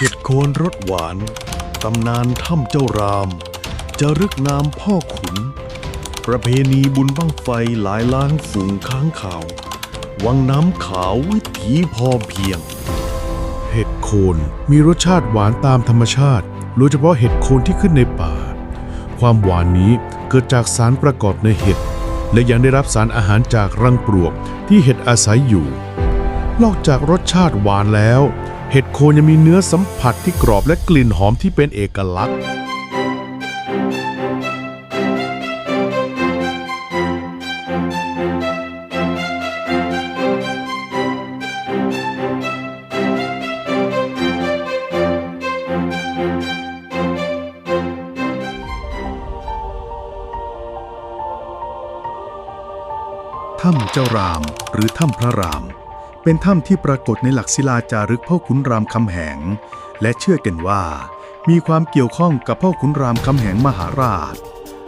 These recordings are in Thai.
เห็ดโคนรสหวาน ตำนานถ้ำเจ้าราม จะรึกนามพ่อขุน ประเพณีบุญบั้งไฟหลายล้านฝูงค้างข่าว วังน้ำขาววิถีพอเพียง เห็ดโคนมีรสชาติหวานตามธรรมชาติ โดยเฉพาะเห็ดโคนที่ขึ้นในป่า ความหวานนี้เกิดจากสารประกอบในเห็ด และยังได้รับสารอาหารจากรังปลวกที่เห็ดอาศัยอยู่ นอกจากรสชาติหวานแล้ว เห็ดโคนยังมีเนื้อสัมผัสที่กรอบและกลิ่นหอมที่เป็นเอกลักษณ์ ถ้ำเจ้ารามหรือถ้ำพระราม เป็นถ้ำที่ปรากฏในหลักศิลาจารึกพ่อขุนรามคำแหง และเชื่อกันว่า มีความเกี่ยวข้องกับพ่อขุนรามคำแหงมหาราช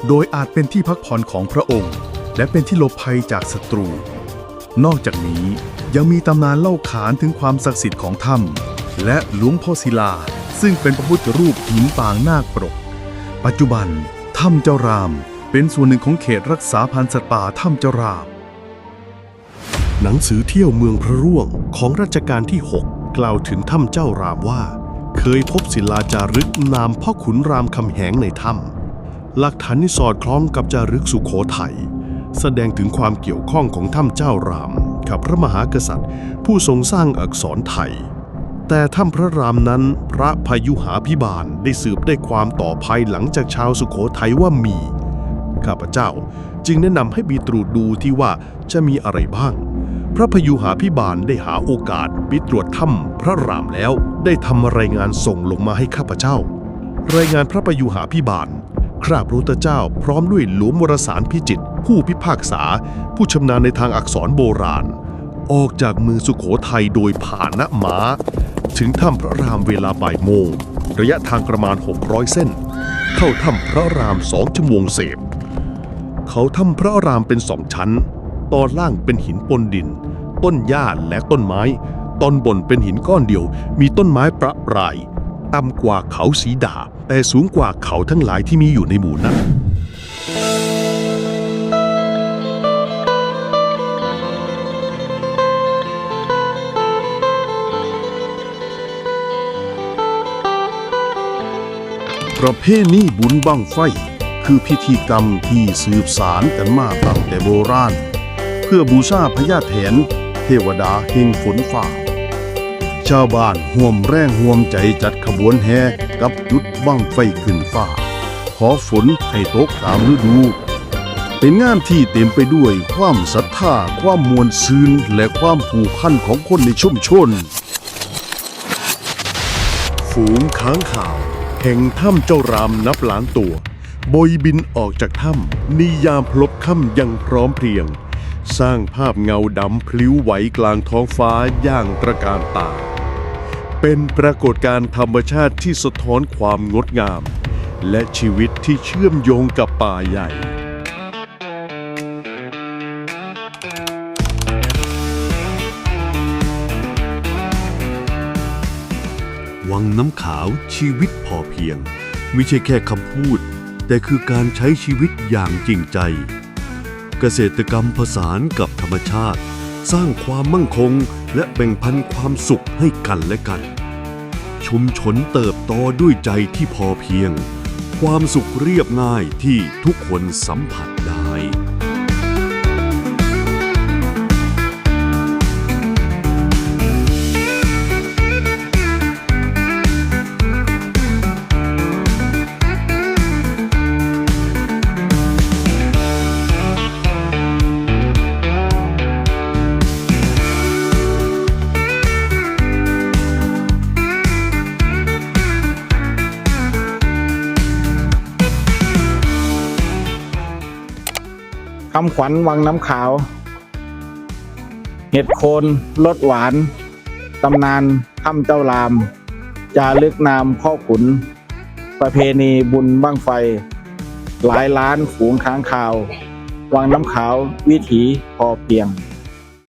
โดยอาจเป็นที่พักผ่อนของพระองค์ และเป็นที่หลบภัยจากศัตรู นอกจากนี้ยังมีตำนานเล่าขานถึงความศักดิ์สิทธิ์ของถ้ำและหลวงพ่อศิลา ซึ่งเป็นพระพุทธรูปหินปางนาคปรก ปัจจุบันถ้ำเจ้ารามเป็นส่วนหนึ่งของเขตรักษาพันธุ์สัตว์ป่าถ้ำเจ้าราม หนังสือเที่ยวเมืองพระร่วงของรัชกาลที่ 6 กล่าวถึงถ้ำเจ้ารามว่า เคยพบศิลาจารึกนามพ่อขุนรามคำแหงในถ้ำหลักฐานนี้สอดคล้องกับจารึกสุโขทัยแสดงถึงความเกี่ยวข้องของถ้ำเจ้าราม กับพระมหากษัตริย์ ผู้ทรงสร้างอักษรไทย แต่ถ้ำพระรามนั้นพระพายุหาพิบาลได้สืบได้ความต่อภายหลังจากชาวสุโขทัยว่ามีข้าพเจ้าจึงแนะนำให้บีตรวจดูที่ว่าจะมีอะไรบ้าง พระพยุหาพิบาลได้หาโอกาสไปตรวจถ้ำพระรามแล้ว ได้ทำรายงานส่งลงมาให้ข้าพเจ้า รายงานพระพยุหาพิบาลคราบระพุทธเจ้าพร้อมด้วยหลวงวรสารพิจิตรผู้พิพากษา ผู้ชำนาญในทางอักษรโบราณ ออกจากเมืองสุขโขทัยโดยผ่านนะม้า ถึงถ้ำพระรามเวลาบ่ายโมง ระยะทางประมาณ 600 เส้น เข้าถ้ำพระรามสองชั่วโมงเศษเขาถ้ำพระรามเป็นสองชั้น ตอนล่างเป็นหินปนดิน ต้นหญ้าและต้นไม้ ตอนบนเป็นหินก้อนเดียว มีต้นไม้ประปราย ต่ำกว่าเขาสีดา แต่สูงกว่าเขาทั้งหลายที่มีอยู่ในหมู่นั้นประเพณีบุญบั้งไฟ คือพิธีกรรมที่สืบสารกันมาตั้งแต่โบราณ พื่อบูชาพญาแถน เทวดาแห่งฝนฟ้าชาวบ้านห่วมแรงห่วมใจจัดขบวนแห่กับจุดบั้งไฟขึ้นฟ้า ขอฝนให้ตกตามฤดู เป็นงานที่เต็มไปด้วยความศรัทธาความมวลซืนและความผูกพันของคนในชุมชน ฝูงค้างข่าว แห่งถ้ำเจ้ารามนับล้านตัวโบยบินออกจากถ้ำนิยามพลบค่ำยังพร้อมเพรียง สร้างภาพเงาดำพลิ้วไหวกลางท้องฟ้าอย่างตระการตา เป็นปรากฏการณ์ธรรมชาติที่สะท้อนความงดงาม และชีวิตที่เชื่อมโยงกับป่าใหญ่ วังน้ำขาวชีวิตพอเพียง ไม่ใช่แค่คำพูด แต่คือการใช้ชีวิตอย่างจริงใจ เกษตรกรรมผสานกับธรรมชาติ สร้างความมั่งคงและแบ่งพันความสุขให้กันและกัน ชุมชนเติบโตด้วยใจที่พอเพียง ความสุขเรียบง่ายที่ทุกคนสัมผัสได้ คำขวัญวังน้ำขาว เห็ดโคนรสหวาน ตำนานคำเจ้าราม จารึกนามพ่อขุน ประเพณีบุญบ้างไฟ หลายล้านฝูงค้างคาว วังน้ำขาววิถีพอเพียง